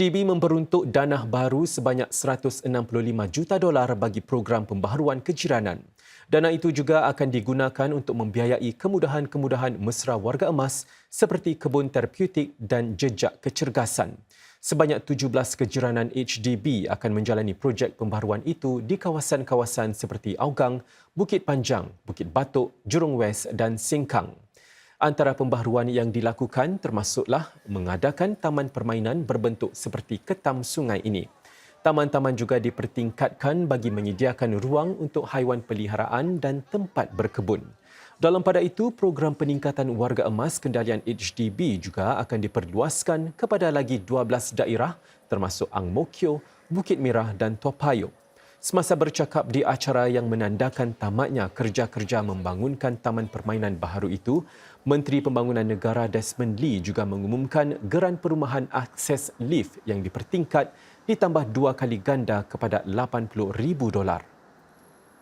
HDB memperuntuk dana baru sebanyak 165 juta dolar bagi program pembaharuan kejiranan. Dana itu juga akan digunakan untuk membiayai kemudahan-kemudahan mesra warga emas seperti kebun terapeutik dan jejak kecergasan. Sebanyak 17 kejiranan HDB akan menjalani projek pembaharuan itu di kawasan-kawasan seperti Augang, Bukit Panjang, Bukit Batok, Jurong West dan Sengkang. Antara pembaharuan yang dilakukan termasuklah mengadakan taman permainan berbentuk seperti ketam sungai ini. Taman-taman juga dipertingkatkan bagi menyediakan ruang untuk haiwan peliharaan dan tempat berkebun. Dalam pada itu, program peningkatan warga emas kendalian HDB juga akan diperluaskan kepada lagi 12 daerah termasuk Ang Mo Kio, Bukit Merah dan Toa Payoh. Semasa bercakap di acara yang menandakan tamatnya kerja-kerja membangunkan taman permainan baharu itu, Menteri Pembangunan Negara Desmond Lee juga mengumumkan geran perumahan akses lift yang dipertingkat ditambah dua kali ganda kepada RM80,000.